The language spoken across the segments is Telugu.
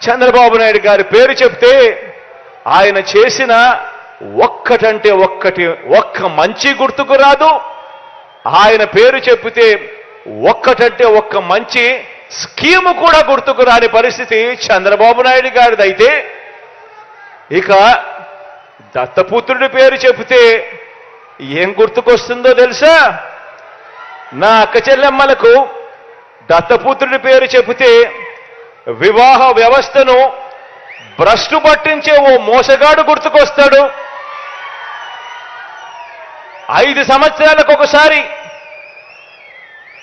చంద్రబాబు నాయుడు గారి పేరు చెప్తే ఆయన చేసిన ఒక్కటంటే ఒక్కటి ఒక్క మంచి గుర్తుకు రాదు. ఆయన పేరు చెప్పితే ఒక్కటంటే ఒక్క మంచి స్కీము కూడా గుర్తుకు రాని పరిస్థితి చంద్రబాబు నాయుడు గారిదైతే ఇక దత్తపుత్రుడి పేరు చెబితే ఏం గుర్తుకొస్తుందో తెలుసా? నా అక్క చెల్లెమ్మలకు దత్తపుత్రుడి పేరు చెబితే వివాహ వ్యవస్థను భ్రష్టు పట్టించే ఓ మోసగాడు గుర్తుకొస్తాడు. ఐదు సంవత్సరాలకు ఒకసారి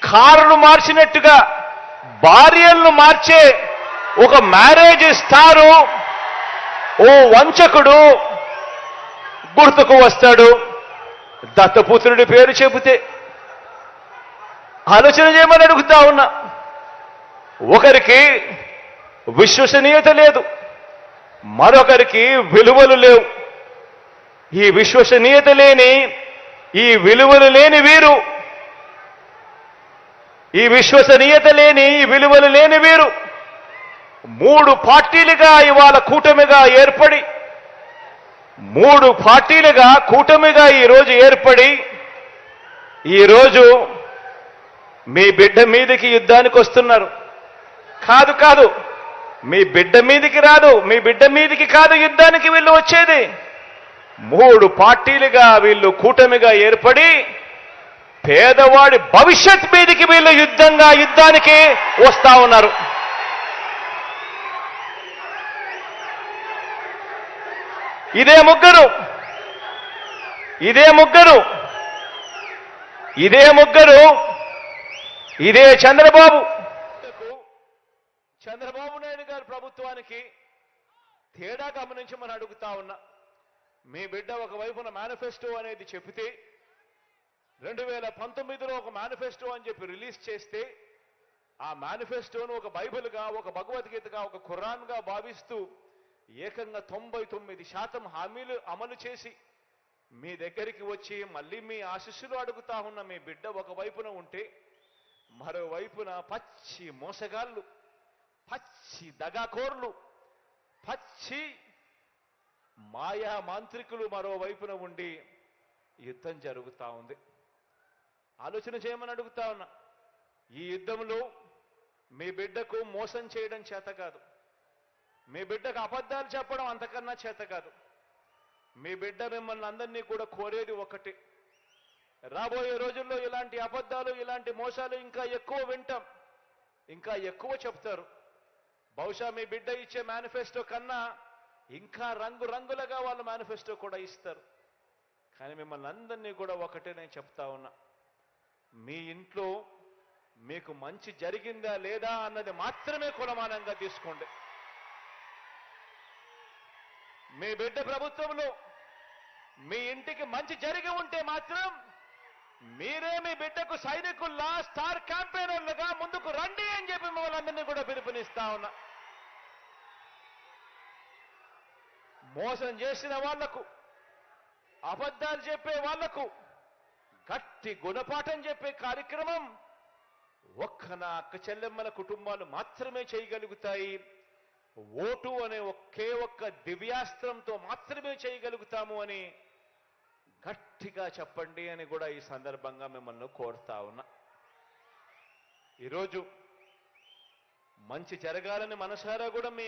కారును మార్చినట్టుగా భార్యలను మార్చే ఒక మ్యారేజ్ స్టారు ఓ వంచకుడు గుర్తుకు వస్తాడు. దత్తపుత్రుడి పేరు చెబితే ఆలోచన చేయమని అడుగుతా ఉన్నా. ఒకరికి విశ్వసనీయత లేదు. మరొకరికి విలువలు లేవు. ఈ విశ్వసనీయత లేని ఈ విలువలు లేని వీరు. ఈ విశ్వసనీయత లేని ఈ విలువలు లేని వీరు. మూడు పార్టీలుగా ఇవాళ కూటమిగా ఏర్పడి మూడు పార్టీలుగా కూటమిగా ఈరోజు ఏర్పడి ఈరోజు మీ బిడ్డ మీదకి యుద్ధానికి వస్తున్నారు. కాదు కాదు. మీ బిడ్డ మీదికి రాదు మీ బిడ్డ మీదికి కాదు యుద్ధానికి వీళ్ళు వచ్చేది. మూడు పార్టీలుగా వీళ్ళు కూటమిగా ఏర్పడి పేదవాడి భవిష్యత్ మీదికి వీళ్ళు యుద్ధంగా యుద్ధానికి వస్తా ఉన్నారు. ఇదే ముగ్గురు. ఇదే ముగ్గురు. ఇదే ముగ్గురు. ఇదే చంద్రబాబు. చంద్రబాబు ప్రభుత్వానికి తేడా గమనించమని అడుగుతా ఉన్నా. మీ బిడ్డ ఒకవైపున మేనిఫెస్టో అనేది చెబితే రెండు వేల పంతొమ్మిదిలో ఒక మేనిఫెస్టో అని చెప్పి రిలీజ్ చేస్తే ఆ మేనిఫెస్టోను ఒక బైబిల్గా ఒక భగవద్గీతగా ఒక ఖురాన్గా భావిస్తూ ఏకంగా తొంభై తొమ్మిది శాతం హామీలు అమలు చేసి మీ దగ్గరికి వచ్చి మళ్ళీ మీ ఆశీస్సులు అడుగుతా ఉన్న మీ బిడ్డ ఒకవైపున ఉంటే మరోవైపున పచ్చి మోసగాళ్ళు పచ్చి దగాకోర్లు పచ్చి మాయా మాంత్రికులు మరోవైపున ఉండి యుద్ధం జరుగుతా ఉంది. ఆలోచన చేయమని అడుగుతా ఉన్నా. ఈ యుద్ధంలో మీ బిడ్డకు మోసం చేయడం చేత కాదు. మీ బిడ్డకు అబద్ధాలు చెప్పడం అంతకన్నా చేత కాదు. మీ బిడ్డ మిమ్మల్ని అందరినీ కూడా కోరేది ఒకటి. రాబోయే రోజుల్లో ఇలాంటి అబద్ధాలు ఇలాంటి మోసాలు ఇంకా ఎక్కువ వింటాం. ఇంకా ఎక్కువ చెప్తారు. బహుశా మీ బిడ్డ ఇచ్చే మేనిఫెస్టో కన్నా ఇంకా రంగు రంగులుగా వాళ్ళు మేనిఫెస్టో కూడా ఇస్తారు. కానీ మిమ్మల్ని అందరినీ కూడా ఒకటే నేను చెప్తా ఉన్నా. మీ ఇంట్లో మీకు మంచి జరిగిందా లేదా అన్నది మాత్రమే కులమానంగా తీసుకోండి. మీ బిడ్డ ప్రభుత్వంలో మీ ఇంటికి మంచి జరిగి ఉంటే మాత్రం మీరే మీ బిడ్డకు సైనికుల్లా స్టార్ క్యాంపెయినర్లుగా ముందుకు రండి అని చెప్పి మిమ్మల్ని అందరినీ కూడా పిలుపునిస్తా ఉన్నా. మోసం చేసిన వాళ్ళకు అబద్ధాలు చెప్పే వాళ్ళకు గట్టి గుణపాఠం చెప్పే కార్యక్రమం ఒక్క నా అక్క చెల్లెమ్మల కుటుంబాలు మాత్రమే చేయగలుగుతాయి. ఓటు అనే ఒకే ఒక్క దివ్యాస్త్రంతో మాత్రమే చేయగలుగుతాము అని గట్టిగా చెప్పండి అని కూడా ఈ సందర్భంగా మిమ్మల్ని కోరుతా ఉన్నా. ఈరోజు మంచి జరగాలని మనసారా కూడా మీ